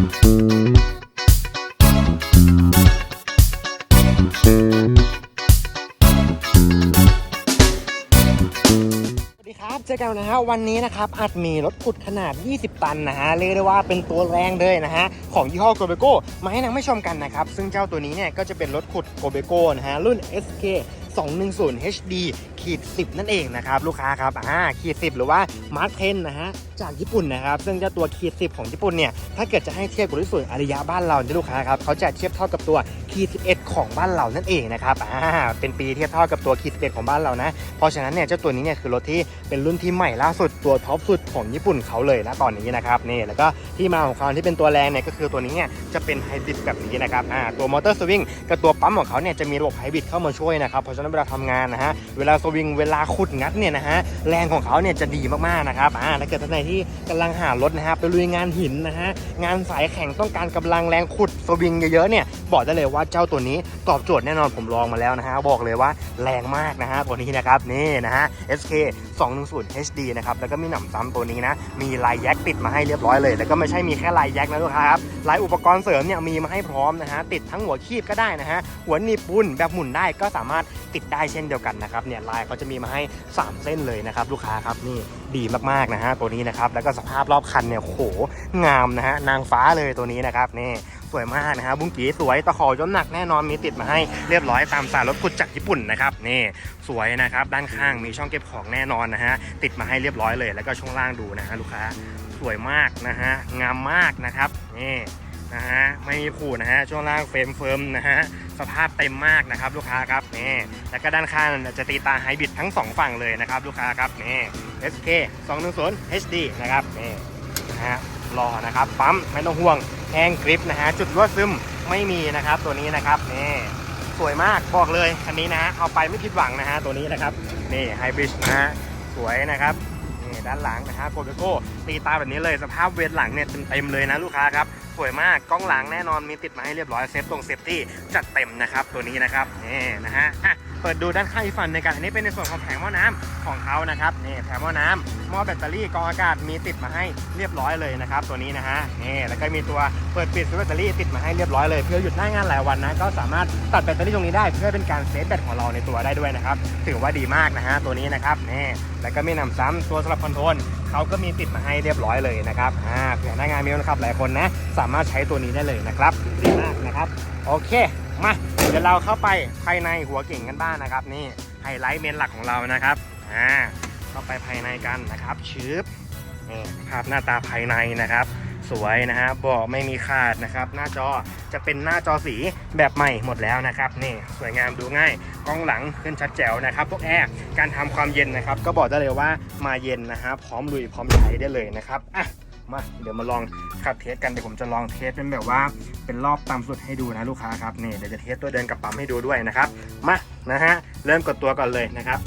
สวัสดีครับ เจอกันนะฮะวันนี้นะครับอาจมีรถขุดขนาด 20 ตันนะฮะเรียกได้ว่าเป็นตัวแรงเลยนะฮะของยี่ห้อโกเบโกมาให้นักไม่ชมกันนะครับ ซึ่งเจ้าตัวนี้เนี่ยก็จะเป็นรถขุดโกเบโกนะฮะรุ่น SK 210 HD ขีด10 นั่นเองนะครับ ลูกค้าครับอ่าขีด10 หรือว่ามาร์ทเทนนะฮะจากญี่ปุ่นนะครับ ซึ่งเจ้าตัวขีด10 ของญี่ปุ่นเนี่ย ถ้าเกิดจะให้เทียบกับรุ่นส่วนอาริยะบ้านเราเนี่ยลูกค้าครับเขาจะเทียบเท่ากับตัวขีด11ของบ้านเรานั่นเองนะครับอ่าเป็นปีเทียบเท่ากับตัวขีด11ของบ้านเรานะ เพราะฉะนั้นเนี่ยเจ้าตัวนี้เนี่ยคือรถที่เป็นรุ่นที่ใหม่ล่าสุดตัวท็อปสุดของญี่ปุ่นเขาเลยนะตอนนี้นะครับนี่แล้วก็ที่มาของเขาที่เป็นตัวแรงเนี่ยก็คือตัวนี้เนี่ยจะเป็นไฮบริดแบบนี้นะครับอ่าตัวมอเตอร์สวิงกับตัวปั๊มของเขาเนี่ยจะมีระบบไฮบริดเข้ามาช่วยนะครับเพราะฉะนั้นเวลาทำงานนะฮะเวลาสวิงเวลาขุดงัดเนี่ยนะฮะแรงของเขาเนี่ยจะดีมากๆนะครับอ่าถ้าเกิดท่านใดที่กำลังหารถนะฮะไปลุยงานหินนะฮะงานสายแข่งต้องการกำลังแรงขุดสวิงเยอะๆเนี่ยบอกได้เลยว่าาเจ้าตัวนี้ตอบโจทย์แน่นอนผมลองมาแล้วนะฮะบอกเลยว่าแรงมากนะฮะตัวนี้นะครับนี่นะฮะ SK 210 HD นะครับแล้วก็มีหนำซ้ำตัวนี้นะมีลายแยกติดมาให้เรียบร้อยเลย แล้วก็ไม่ใช่มีแค่ลายแยกนะลูกค้าครับลายอุปกรณ์เสริมเนี่ยมีมาให้พร้อมนะฮะติดทั้งหัวคีบก็ได้นะฮะหัวหนีบบุญแบบหมุนได้ก็สามารถติดได้เช่นเดียวกันนะครับเนี่ยลายเขาจะมีมาให้ 3 เส้นเลยนะครับลูกค้าครับนี่ดีมากๆนะฮะตัวนี้นะครับแล้วก็สภาพรอบคันเนี่ยโหงามนะฮะนางฟ้าเลยตัวนี้นะครับนี่ สวยมากนะฮะบุ้งกีสวยตะขอยนหนักแน่นอนมีติดมาให้เรียบร้อยตามสายรถขุดจากญี่ปุ่นนะครับนี่สวยนะครับด้านข้างมีช่องเก็บของแน่นอนนะฮะติดมาให้เรียบร้อยเลย แล้วก็ช่วงล่างดูนะฮะลูกค้าสวยมากนะฮะงามมากนะครับนี่นะฮะไม่มีผูนะฮะช่วงล่างเฟรมเฟิร์มนะฮะสภาพเต็มมากนะครับลูกค้าครับนี่แล้วก็ด้านข้างจะตีตาไฮบริดทั้งสองฝั่งเลยนะครับลูกค้าครับนี่ SK 210 HD นะครับนี่นะฮะรอนะครับปั๊มไม่ต้องห่วง แห้งกริปนะฮะจุดรั่วซึมไม่มีนะครับ ตัวนี้นะครับนี่สวยมากบอกเลยคันนี้นะฮะเอาไปไม่ผิดหวังนะฮะตัวนี้นะครับนี่ไฮบริดนะฮะสวยนะครับนี่ด้านหลังนะฮะโกลโก้ตีตาแบบนี้เลยสภาพเวทหลังเนี่ยเต็มๆเลยนะลูกค้าครับสวยมากกล้องหลังแน่นอนมีติดมาให้เรียบร้อยเซฟตรงเซฟตี้จัดเต็มนะครับตัวนี้นะครับนี่นะฮะ เปิดดูด้านข้างอีกฝั่งในกันอันนี้เป็นในส่วนของแผงหม้อน้ำของเขานะครับนี่แผงหม้อน้ำหม้อแบตเตอรี่กรองอากาศมีติดมาให้เรียบร้อยเลยนะครับ ตัวนี้นะฮะนี่แล้วก็มีตัวเปิดปิดสวิตช์แบตเตอรี่ติดมาให้เรียบร้อยเลยเพื่อหยุดหน้างานหลายวันนะก็สามารถตัดแบตเตอรี่ตรงนี้ได้ เพื่อเป็นการเซฟแบตของเราในตัวได้ด้วยนะครับถือว่าดีมากนะฮะตัวนี้นะครับนี่แล้วก็ไมีหนำซ้ำตัวสำหรับคอนโทรลเขาก็มีติดมาให้เรียบร้อยเลยนะครับอ่าเผื่อหน้างานมีคนขับหลายคนนะ สามารถใช้ตัวนี้ได้เลยนะครับดีมากนะครับโอเค มาเดี๋ยวเราเข้าไปภายในหัวเก่งกันบ้างนะครับ นี่ไฮไลท์เมนหลักของเรานะครับอ่าเข้าไปภายในกันนะครับชืบนี่ภาพหน้าตาภายในนะครับ สวยนะฮะเบาะไม่มีขาดนะครับ หน้าจอจะเป็นหน้าจอสีแบบใหม่หมดแล้วนะครับนี่สวยงามดูง่ายกล้องหลังขึ้นชัดแจ๋วนะครับพวกแอร์การทำความเย็นนะครับ ก็บอกได้เลยว่ามาเย็นนะฮะพร้อมลุยพร้อมใช้ได้เลยนะครับอะ มาเดี๋ยวมาลองขับเทสกันเดี๋ยวผมจะลองเทสเป็นแบบว่าเป็นรอบต่ำสุดให้ดูนะลูกค้าครับนี่เดี๋ยวจะเทสตัวเดินกับปั๊มให้ดูด้วยนะครับมานะฮะเริ่มกดตัวก่อนเลยนะครับ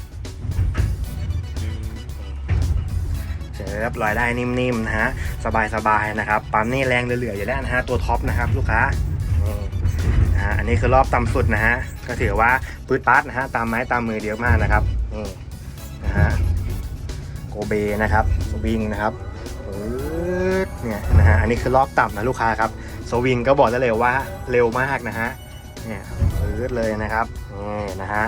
เชิบลอยได้นิ่มๆนะฮะสบายๆนะครับปั๊มนี่แรงเหลือๆอยู่แล้วนะฮะตัวท็อปนะครับลูกค้านะฮะอันนี้คือรอบต่ำสุดนะฮะก็ถือว่าปืดปัดนะฮะตามไม้ตามมือเดียวมากนะครับนี่นะฮะโกเบนะครับวิงนะครับ เนี่ยนะฮะอันนี้คือรอบต่ำนะลูกค้าครับสวิงก็บอกได้เลยว่าเร็วมากนะฮะเนี่ยปื๊ดเลยนะครับนี่นะฮะ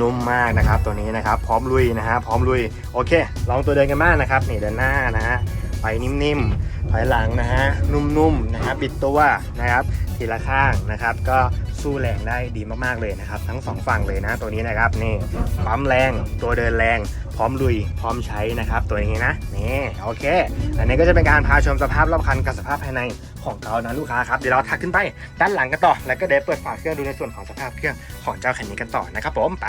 นุ่มมากนะครับตัวนี้นะครับ พร้อมลุยนะฮะพร้อมลุยโอเค ลองตัวเดินกันบ้างนะครับนี่เดินหน้านะฮะไปนิ่มๆถอยหลังนะฮะนุ่มๆนะฮะบิดตัวนะครับทีละข้างนะครับ ก็สู้แรงได้ดีมากๆเลยนะครับ ทั้งสองฝั่งเลยนะตัวนี้นะครับนี่ปั๊มแรงตัวเดินแรง พร้อมลุย พร้อมใช้นะครับ ตัวนี้นะนี่โอเค อันนี้ก็จะเป็นการพาชมสภาพรอบคันกับสภาพภายในของเขานะลูกค้าครับเดี๋ยวเราถักขึ้นไปด้านหลังกันต่อ แล้วก็เดี๋ยวเปิดฝาเครื่องดูในส่วนของสภาพเครื่องของเจ้าคันนี้กันต่อนะครับผมไป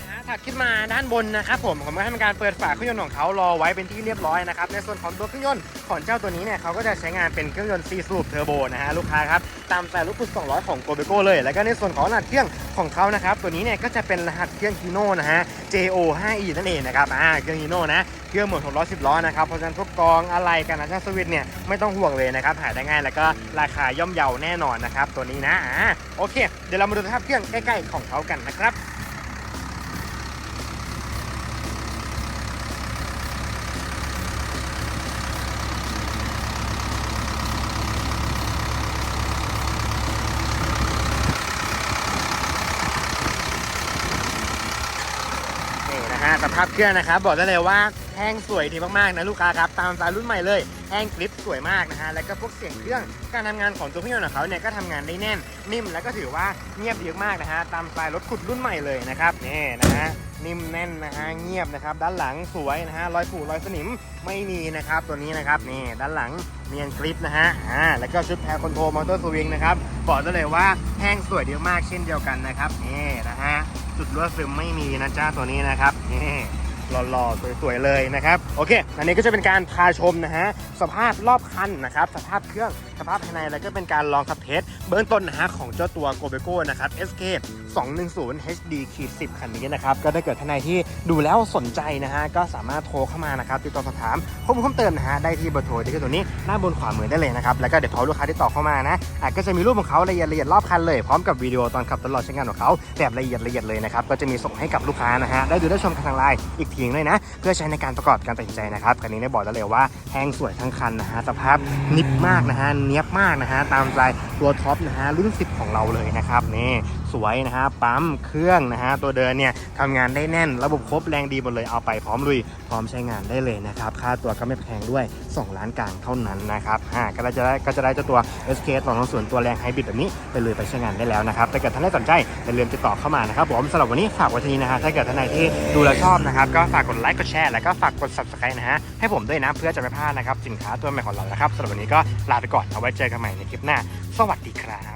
นะฮะถัดขึ้นมาด้านบนนะครับผมผมก็ทำการเปิดฝาเครื่องยนต์ของเขารอไว้เป็นที่เรียบร้อยนะครับในส่วนของตัวเครื่องยนต์ของเจ้าตัวนี้เนี่ยเขาก็จะใช้งานเป็นเครื่องยนต์4สูบเทอร์โบนะฮะลูกค้าครับตามแต่ลูกพุด200 ของโกเบโกเลย แล้วก็ในส่วนของรหัสเครื่องของเขานะครับตัวนี้เนี่ยก็จะเป็นรหัสเครื่องฮีโน่นะฮะ JO 5E นั่นเองนะครับอ่าเครื่องฮีโน่นะเครื่องหมด6 10ล้อนะครับเพราะฉะนั้นทุกกองอะไรกันนะช่างสวิตช์เนี่ยไม่ต้องห่วงเลยนะครับหาได้ง่ายแล้วก็ราคาย่อมเยาแน่นอนนะครับตัวนี้นะอ่าโอเค เดี๋ยวเรามาดูสภาพเครื่องใกล้ๆของเขากันนะครับ โฮะสภาพเครื่องนะครับ บอกได้เลยว่าแห้งสวยดีมากๆนะลูกค้าครับตามสไตล์รุ่นใหม่เลยแห้งกริปสวยมากนะฮะแล้วก็พวกเสียงเครื่องการทำงานของตัวเครื่องยนต์ของเขาเนี่ยก็ทำงานได้แน่น นิ่มแล้วก็ถือว่าเงียบเยอะมากนะฮะตามสไตล์รถขุดรุ่นใหม่เลยนะครับนี่นะฮะนิ่มแน่นนะฮะเงียบนะครับ ด้านหลังสวยนะฮะรอยผูรอยสนิมไม่มีนะครับตัวนี้นะครับนี่ด้านหลังเนียนกริปนะฮะอ่าแล้วก็ชุดแพรคอนโทรลมอเตอร์สวิงนะครับ บอกได้เลยว่าแห้งสวยดีมากเช่นเดียวกันนะครับนี่นะฮะจุดรั่วซึมไม่มีนะจ้าตัวนี้นะครับนี่หล่อๆสวยๆเลยนะครับโอเค อันนี้ก็จะเป็นการพาชมนะฮะสภาพรอบคันนะครับ สภาพเครื่อง สภาพภายในแล้วก็เป็นการลองขับเทสเบื้องต้นนะฮะของเจ้าตัว g o b e c o นะครับ Escape 210 HD ขีด10 คันนี้นะครับ ก็ถ้าเกิดท่านใดที่ดูแล้วสนใจนะฮะ ก็สามารถโทรเข้ามานะครับ ติดต่อสอบถามข้อมูลเพิ่มเติมนะฮะ ได้ที่เบอร์โทรที่คือตัวนี้หน้าบนขวามือได้เลยนะครับ แล้วก็เดี๋ยวพอลูกค้าที่ต่อเข้ามานะอะก็จะมีรูปของเขาละเอียดละเอียดรอบคันเลย พร้อมกับวิดีโอตอนขับตลอดใช้งานของเขาแบบละเอียดละเอียดเลยนะครับ ก็จะมีส่งให้กับลูกค้านะฮะ ได้ดูได้ชมกันทางไลน์อีกทีเลยนะ เพื่อใช้ในการประกอบการตัดสินใจนะครับ คันนี้ได้บอกได้เลยว่าแห้งสวยทั้งคันนะฮะ สภาพนิบมากนะฮะเนียบมากนะฮะตามสไตล์ตัวท็อปนะฮะรุ่น 10 ของเราเลยนะครับนี่สวยนะฮะปั๊มเครื่องนะฮะตัวเดินเนี่ยทำงานได้แน่นระบบครบแรงดีหมดเลยเอาไปพร้อมลุยพร้อมใช้งานได้เลยนะครับค่าตัวก็ไม่แพงด้วย 2 ล้านกลางเท่านั้นนะครับอ่าก็จะได้ก็จะได้เจ้าตัว SK ต่อน้องส่วนตัวแรงไฮบริดแบบนี้ไปเลยไปใช้งานได้แล้วนะครับถ้าเกิดท่านใดสนใจอย่าลืมติดต่อเข้ามานะครับผมสำหรับวันนี้ฝากไว้ทีนี้นะฮะถ้าเกิดท่านใดที่ดูแลชอบนะครับก็ฝากกดไลค์กดแชร์แล้วก็ฝากกด subscribe นะฮะให้ผมด้วยนะเพื่อจะไม่พลาดนะครับสินค้าตัวใหม่ของเรานะครับสำหรับวันนี้ก็ลาไปก่อนเอาไว้เจอกันใหม่ในคลิปหน้า สวัสดีครับ